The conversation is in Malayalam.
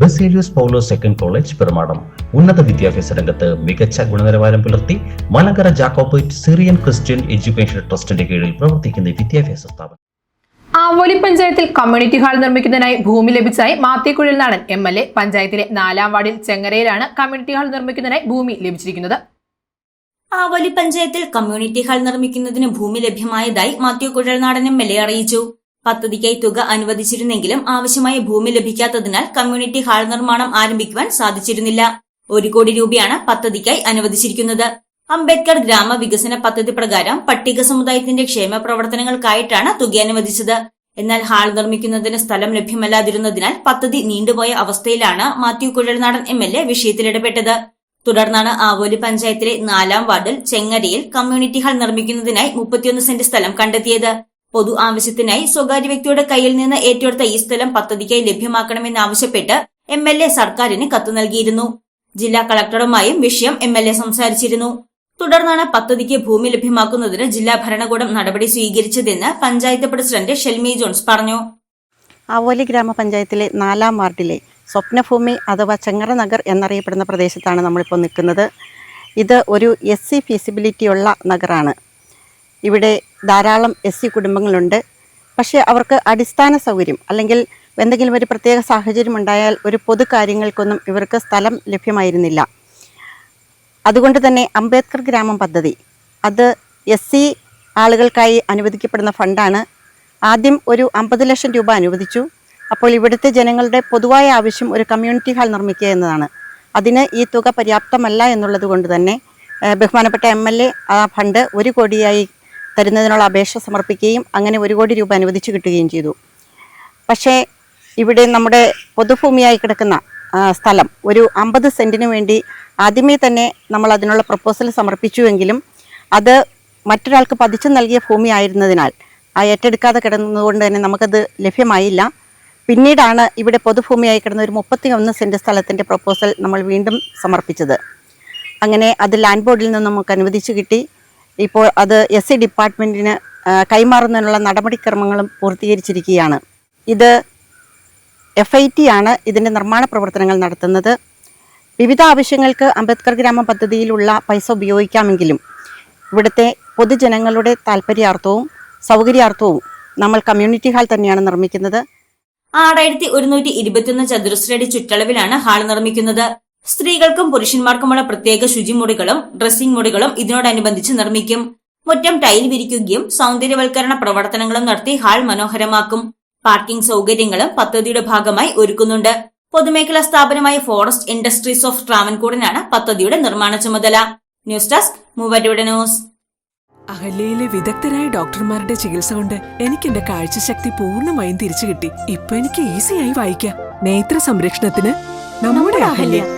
Baselios Paulo second college Perumadam ഉന്നത വിദ്യാഭ്യാസ രംഗത്ത് മികച്ച ഗുണനിലവാരം പുലർത്തി Malankara Jacobite Syrian Christian education ട്രസ്റ്റിന്റെ കീഴിൽ പ്രവർത്തിക്കുന്ന വിദ്യാഭ്യാസ സ്ഥാപനം. ആവോലി പഞ്ചായത്തിൽ കമ്മ്യൂണിറ്റി ഹാൾ നിർമ്മിക്കുന്നതിനായി ഭൂമി ലഭിച്ചതായി മാത്തിക്കുഴൽ നാടൻ എം എൽ എ. പഞ്ചായത്തിലെ നാലാം വാർഡിൽ ചെങ്ങരയിലാണ് കമ്മ്യൂണിറ്റി ഹാൾ നിർമ്മിക്കുന്നതിനായി ഭൂമി ലഭിച്ചിരിക്കുന്നത്. ആവോലി പഞ്ചായത്തിൽ കമ്മ്യൂണിറ്റി ഹാൾ നിർമ്മിക്കുന്നതിന് ഭൂമി ലഭ്യമായതായി Mathew Kuzhalnadan M L A അറിയിച്ചു. പദ്ധതിക്കായി തുക അനുവദിച്ചിരുന്നെങ്കിലും ആവശ്യമായ ഭൂമി ലഭിക്കാത്തതിനാൽ കമ്മ്യൂണിറ്റി ഹാൾ നിർമ്മാണം ആരംഭിക്കുവാൻ സാധിച്ചിരുന്നില്ല. ഒരു കോടി രൂപയാണ് പദ്ധതിക്കായി അനുവദിച്ചിരിക്കുന്നത്. അംബേദ്കർ ഗ്രാമ വികസന പദ്ധതി പ്രകാരം പട്ടിക സമുദായത്തിന്റെ ക്ഷേമ പ്രവർത്തനങ്ങൾക്കായിട്ടാണ് തുക അനുവദിച്ചത്. എന്നാൽ ഹാൾ നിർമ്മിക്കുന്നതിന് സ്ഥലം ലഭ്യമല്ലാതിരുന്നതിനാൽ പദ്ധതി നീണ്ടുപോയ അവസ്ഥയിലാണ് Mathew Kuzhalnadan M L A വിഷയത്തിലിടപെട്ടത്. തുടർന്നാണ് ആവോലി പഞ്ചായത്തിലെ നാലാം വാർഡിൽ ചെങ്ങരയിൽ കമ്മ്യൂണിറ്റി ഹാൾ നിർമ്മിക്കുന്നതിനായി മുപ്പത്തിയൊന്ന് സെന്റ് സ്ഥലം കണ്ടെത്തിയത്. പൊതു ആവശ്യത്തിനായി സ്വകാര്യ വ്യക്തിയുടെ കയ്യിൽ നിന്ന് ഏറ്റെടുത്ത ഈ സ്ഥലം പദ്ധതിക്കായി ലഭ്യമാക്കണമെന്നാവശ്യപ്പെട്ട് എം എൽ എ സർക്കാരിന് കത്ത് നൽകിയിരുന്നു. ജില്ലാ കളക്ടറുമായും വിഷയം എം എൽ എ സംസാരിച്ചിരുന്നു. തുടർന്നാണ് പദ്ധതിക്ക് ഭൂമി ലഭ്യമാക്കുന്നതിന് ജില്ലാ ഭരണകൂടം നടപടി സ്വീകരിച്ചതെന്ന് പഞ്ചായത്ത് പ്രസിഡന്റ് ഷെൽമി ജോൺസ് പറഞ്ഞു. ആവോലി ഗ്രാമപഞ്ചായത്തിലെ നാലാം വാർഡിലെ സ്വപ്നഭൂമി അഥവാ ചെങ്ങറ നഗർ എന്നറിയപ്പെടുന്ന പ്രദേശത്താണ് നമ്മളിപ്പോൾ നിൽക്കുന്നത്. ഇത് ഒരു എസ് സി ഫീസിബിലിറ്റിയുള്ള നഗറാണ്. ഇവിടെ ധാരാളം എസ് സി കുടുംബങ്ങളുണ്ട്. പക്ഷേ അവർക്ക് അടിസ്ഥാന സൗകര്യം അല്ലെങ്കിൽ എന്തെങ്കിലും ഒരു പ്രത്യേക സാഹചര്യം ഉണ്ടായാൽ ഒരു പൊതു കാര്യങ്ങൾക്കൊന്നും ഇവർക്ക് സ്ഥലം ലഭ്യമായിരുന്നില്ല. അതുകൊണ്ട് തന്നെ അംബേദ്കർ ഗ്രാമം പദ്ധതി. അത് എസ് സി ആളുകൾക്കായി അനുവദിക്കപ്പെടുന്ന ഫണ്ടാണ്. ആദ്യം ഒരു അമ്പത് ലക്ഷം രൂപ അനുവദിച്ചു. അപ്പോൾ ഇവിടുത്തെ ജനങ്ങളുടെ പൊതുവായ ആവശ്യം ഒരു കമ്മ്യൂണിറ്റി ഹാൾ നിർമ്മിക്കുക എന്നതാണ്. അതിന് ഈ തുക പര്യാപ്തമല്ല എന്നുള്ളത് കൊണ്ട് തന്നെ ബഹുമാനപ്പെട്ട എം എൽ എ ആ ഫണ്ട് ഒരു കോടിയായി തരുന്നതിനുള്ള അപേക്ഷ സമർപ്പിക്കുകയും അങ്ങനെ ഒരു കോടി രൂപ അനുവദിച്ചു കിട്ടുകയും ചെയ്തു. പക്ഷേ ഇവിടെ നമ്മുടെ പൊതുഭൂമിയായി കിടക്കുന്ന സ്ഥലം ഒരു അമ്പത് സെന്റിന് വേണ്ടി ആദ്യമേ തന്നെ നമ്മൾ അതിനുള്ള പ്രപ്പോസൽ സമർപ്പിച്ചുവെങ്കിലും അത് മറ്റൊരാൾക്ക് പതിച്ചു നൽകിയ ഭൂമി ആയിരുന്നതിനാൽ ആ ഏറ്റെടുക്കാതെ കിടന്നതുകൊണ്ട് തന്നെ നമുക്കത് ലഭ്യമായില്ല. പിന്നീടാണ് ഇവിടെ പൊതുഭൂമിയായി കിടന്ന ഒരു മുപ്പത്തി ഒന്ന് സെന്റ് സ്ഥലത്തിന്റെ പ്രപ്പോസൽ നമ്മൾ വീണ്ടും സമർപ്പിച്ചത്. അങ്ങനെ അത് ലാൻഡ് ബോർഡിൽ നിന്ന് നമുക്ക് അനുവദിച്ചു കിട്ടി. ഇപ്പോൾ അത് എസ് സി ഡിപ്പാർട്ട്മെന്റിന് കൈമാറുന്നതിനുള്ള നടപടിക്രമങ്ങളും പൂർത്തീകരിച്ചിരിക്കുകയാണ്. ഇത് എഫ് ഐ ടി ആണ് ഇതിന്റെ നിർമ്മാണ പ്രവർത്തനങ്ങൾ നടത്തുന്നത്. വിവിധ ആവശ്യങ്ങൾക്ക് അംബേദ്കർ ഗ്രാമ പദ്ധതിയിലുള്ള പൈസ ഉപയോഗിക്കാമെങ്കിലും ഇവിടുത്തെ പൊതുജനങ്ങളുടെ താല്പര്യാർത്ഥവും സൗകര്യാർത്ഥവും നമ്മൾ കമ്മ്യൂണിറ്റി ഹാൾ തന്നെയാണ് നിർമ്മിക്കുന്നത്. ആറായിരത്തി ഒരുന്നൂറ്റി ഇരുപത്തിയൊന്ന് ചതുരശ്രയടി ചുറ്റളവിലാണ് ഹാൾ നിർമ്മിക്കുന്നത്. സ്ത്രീകൾക്കും പുരുഷന്മാർക്കുമുള്ള പ്രത്യേക ശുചിമുറികളും ഡ്രസ്സിംഗ് മുറികളും ഇതിനോടനുബന്ധിച്ച് നിർമ്മിക്കും. മുറ്റം ടൈൽ വിരിക്കുകയും സൗന്ദര്യവൽക്കരണ പ്രവർത്തനങ്ങളും നടത്തി ഹാൾ മനോഹരമാക്കും. പാർക്കിംഗ് സൗകര്യങ്ങളും പദ്ധതിയുടെ ഭാഗമായി ഒരുക്കുന്നുണ്ട്. പൊതുമേഖലാ സ്ഥാപനമായ ഫോറസ്റ്റ് ഇൻഡസ്ട്രീസ് ഓഫ് ട്രാവൻകൂടിനാണ് പദ്ധതിയുടെ നിർമ്മാണ ചുമതല. ന്യൂസ് ഡെസ്ക് മൂവരുടെ ന്യൂസ്. അഹല്യയിലെ വിദഗ്ധരായ ഡോക്ടർമാരുടെ ചികിത്സ കൊണ്ട് എനിക്ക് എന്റെ കാഴ്ചശക്തി പൂർണമായും തിരിച്ചു കിട്ടി. ഇപ്പൊ എനിക്ക് ഈസിയായി വായിക്കാം. നേത്ര സംരക്ഷണത്തിന് നമ്മുടെ Ahalya.